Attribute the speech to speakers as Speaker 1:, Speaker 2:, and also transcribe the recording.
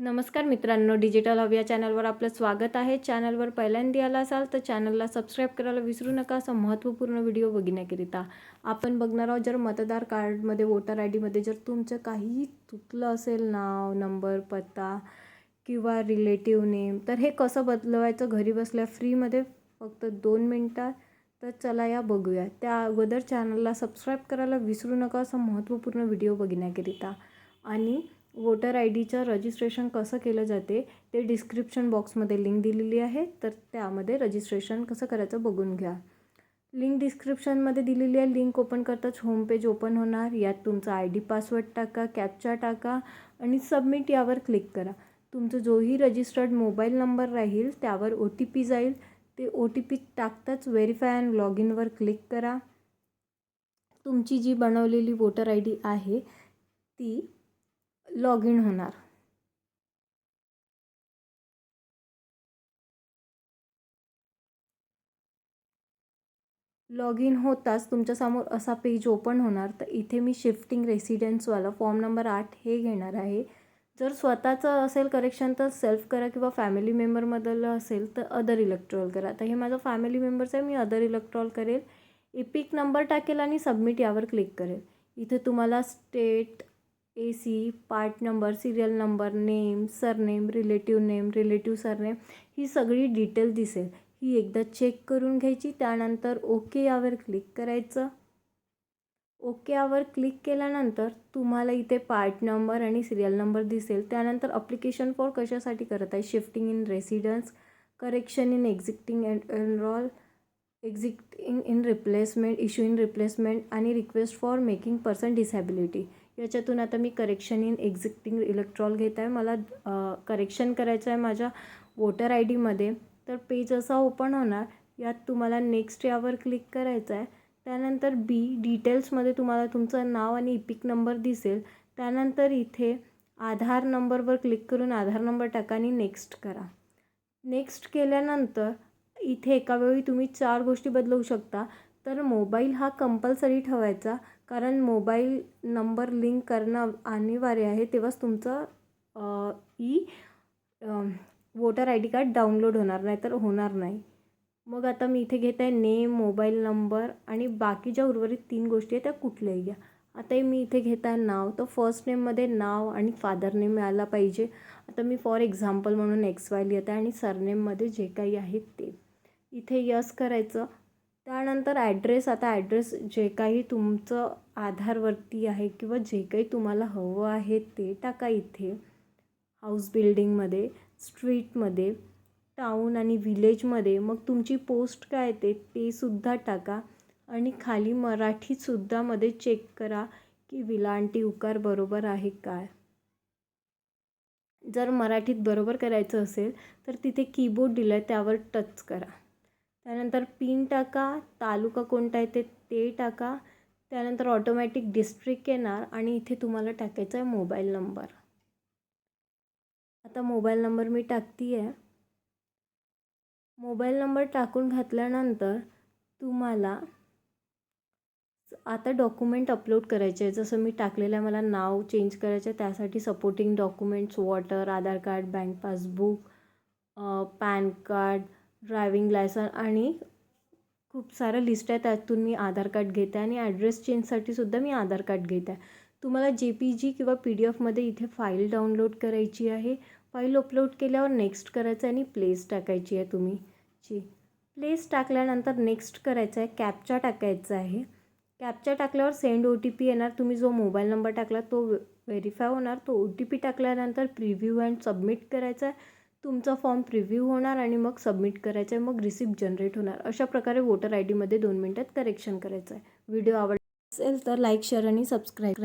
Speaker 1: नमस्कार मित्रांनो digital hub या चॅनलवर आपलं स्वागत आहे. चॅनलवर पहिल्यांदा आला असाल तर चॅनलला सबस्क्राईब करायला विसरू नका. असा महत्त्वपूर्ण व्हिडिओ बघण्याकरिता आपण बघणार आहोत. जर मतदार कार्डमध्ये वोटर आय डीमध्ये जर तुमचं काहीही तुटलं असेल नाव नंबर पत्ता किंवा रिलेटिव्ह नेम तर हे कसं बदलवायचं? घरी बसल्या फ्रीमध्ये फक्त दोन मिनटात तर चला या बघूया. त्या अगोदर चॅनलला सबस्क्राईब करायला विसरू नका. असं महत्त्वपूर्ण व्हिडिओ बघण्याकरिता. आणि वोटर आय डीचं रजिस्ट्रेशन कसं केलं जाते ते डिस्क्रिप्शन बॉक्समध्ये लिंक दिलेली आहे तर त्यामध्ये रजिस्ट्रेशन कसं करायचं बघून घ्या. लिंक डिस्क्रिप्शनमध्ये दिलेली आहे लिंक ओपन करताच होम पेज ओपन होणार यात तुमचा आय डी पासवर्ड टाका कॅपचा टाका आणि सबमिट यावर क्लिक करा. तुमचं जोही रजिस्टर्ड मोबाईल नंबर राहील त्यावर ओ टी पी जाईल ते ओ टी पी टाकताच व्हेरीफाय अँड लॉग इनवर क्लिक करा. तुमची जी बनवलेली वोटर आय डी आहे ती लॉग इन होणार. लॉग इन होताच तुमच्यासमोर असा पेज ओपन होणार तर इथे मी शिफ्टिंग रेसिडेन्सवाला फॉर्म नंबर आठ हे घेणार आहे. जर स्वतःचं असेल करेक्शन तर सेल्फ करा किंवा फॅमिली मेंबरमधलं असेल तर अदर इलेक्ट्रॉल करा. तर हे माझं फॅमिली मेंबर्स आहे मी अदर इलेक्ट्रॉल करेल. इपिक नंबर टाकेल आणि सबमिट यावर क्लिक करेल. इथे तुम्हाला state A C part number serial number name surname relative name relative surname ही सगळी डिटेल दिसेल. ही एकदा चेक करून घ्यायची त्यानंतर ओके यावर क्लिक करायचं. ओके यावर क्लिक केल्यानंतर तुम्हाला इथे पार्ट नंबर आणि सिरियल नंबर दिसेल. त्यानंतर अप्लिकेशन फॉर कशासाठी करत आहे? Shifting in residence correction in existing and enrol existing in replacement issue in replacement आणि request for making person disability याच्यातून आता मी करेक्शन इन एक्झिक्टिंग इलेक्ट्रॉल घेत आहे. मला करेक्शन करायचं आहे माझ्या वोटर आय डीमध्ये तर पेज असा ओपन होणार. यात तुम्हाला नेक्स्ट यावर क्लिक करायचं आहे. त्यानंतर बी डिटेल्समध्ये तुम्हाला तुमचं नाव आणि इपिक नंबर दिसेल. त्यानंतर इथे आधार नंबरवर क्लिक करून आधार नंबर टाका आणि नेक्स्ट करा. नेक्स्ट केल्यानंतर इथे एका वेळी तुम्ही चार गोष्टी बदलवू शकता. तर मोबाईल हा कंपल्सरी ठेवायचा. कारण मोबाईल नंबर लिंक करणं अनिवार्य आहे तेव्हाच तुमचं E voter I D card download होणार नाही तर होणार नाही. मग आता मी इथे घेत आहे नेम मोबाईल नंबर आणि बाकी ज्या उर्वरित तीन गोष्टी आहेत त्या कुठल्याही घ्या. आता मी इथे घेत आहे नाव तर फर्स्ट नेममध्ये नाव आणि फादर नेम मिळाला पाहिजे. आता मी फॉर एक्झाम्पल म्हणून एक्स वाय लिहित आहे आणि सरनेममध्ये जे काही आहेत ते. इथे यस करायचं. त्यानंतर ॲड्रेस आता ॲड्रेस जे काही तुमचं आधारवरती आहे किंवा जे काही तुम्हाला हवं आहे ते टाका इथे. हाऊस बिल्डिंगमध्ये स्ट्रीटमध्ये टाऊन आणि विलेजमध्ये मग तुमची पोस्ट काय ते ते सुद्धा टाका. आणि खाली मराठीतसुद्धा मध्ये चेक करा की विलांटी उकार बरोबर आहे काय. जर मराठीत बरोबर करायचं असेल तर तिथे कीबोर्ड दिलं आहे त्यावर टच करा. त्यानंतर पिन टाका. तालुका कोणता आहे ते ते टाका. त्यानंतर ऑटोमॅटिक डिस्ट्रिक्ट येणार आणि इथे तुम्हाला टाकायचा आहे मोबाईल नंबर आता मोबाईल नंबर मी टाकते आहे मोबाईल नंबर टाकून घातल्यानंतर तुम्हाला आता डॉक्युमेंट अपलोड करायचे आहे. जसं मी टाकलेलं आहे मला नाव चेंज करायचं आहे. त्यासाठी supporting documents voter Aadhaar card bank passbook pan card driving licence आणि खूप सारं लिस्ट आहे त्यातून मी आधार कार्ड घेते आणि ॲड्रेस चेंजसाठी सुद्धा मी आधार कार्ड घेत. आहे तुम्हाला जे पी जी किंवा पी डी एफमध्ये इथे फाईल डाउनलोड करायची आहे. फाईल अपलोड केल्यावर नेक्स्ट करायचं आहे आणि प्लेस टाकायची आहे तुम्ही. जी. प्लेस टाकल्यानंतर नेक्स्ट करायचं आहे कॅपचा टाकायचा आहे. कॅपचा टाकल्यावर सेंड ओ टी पी येणार तुम्ही जो मोबाईल नंबर टाकला तो व्हेरीफाय होणार. तो ओ टी पी टाकल्यानंतर प्रिव्ह्यू अँड सबमिट करायचा आहे. तुमचा फॉर्म प्रिव्ह्यू होणार आणि मग सबमिट करायचं आहे मग रिसिप्ट जनरेट होणार. अशा प्रकारे वोटर आय डीमध्ये दोन मिनटात करेक्शन करायचं आहे. व्हिडिओ आवडला असेल तर लाईक शेअर आणि सबस्क्राईब